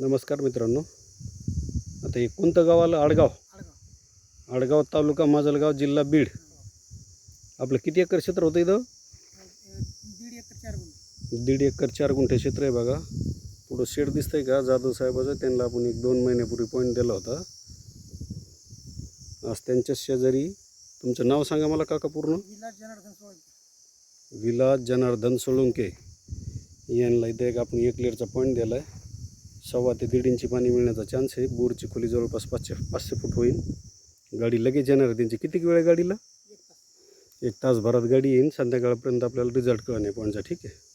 नमस्कार मित्रांनो. आता हे कोणतं गाव आलं? आडगाव. आडगाव तालुका माजलगाव जिल्हा बीड. आपलं किती एकर क्षेत्र होतं इथं? दीड एकर चार गुंठे दीड एकर चार गुंठे क्षेत्र आहे बघा. पुढं शेड दिसतंय का? जाधव साहेबाचं. त्यांना आपण एक दोन महिन्यापूर्वी पॉईंट दिला होता. आज त्यांच्या शेजारी. तुमचं नाव सांगा मला काका पूर्ण. विलास जनार्दन विलास जनार्दन सोळुंके. यांना इथं एक आपण एक लिटरचा पॉईंट दिला आहे सव्वा ते दीड इंची पाणी मिळण्याचा चान्स आहे. बोरची खोली जवळपास पाचशे पाचशे फूट होईल. गाडी लगेच येणार आहे त्यांची. किती वेळ आहे गाडीला? एक तास. एक तासभरात गाडी येईन. संध्याकाळपर्यंत आपल्याला रिझल्ट कळणार पॉईंटचा. ठीक आहे?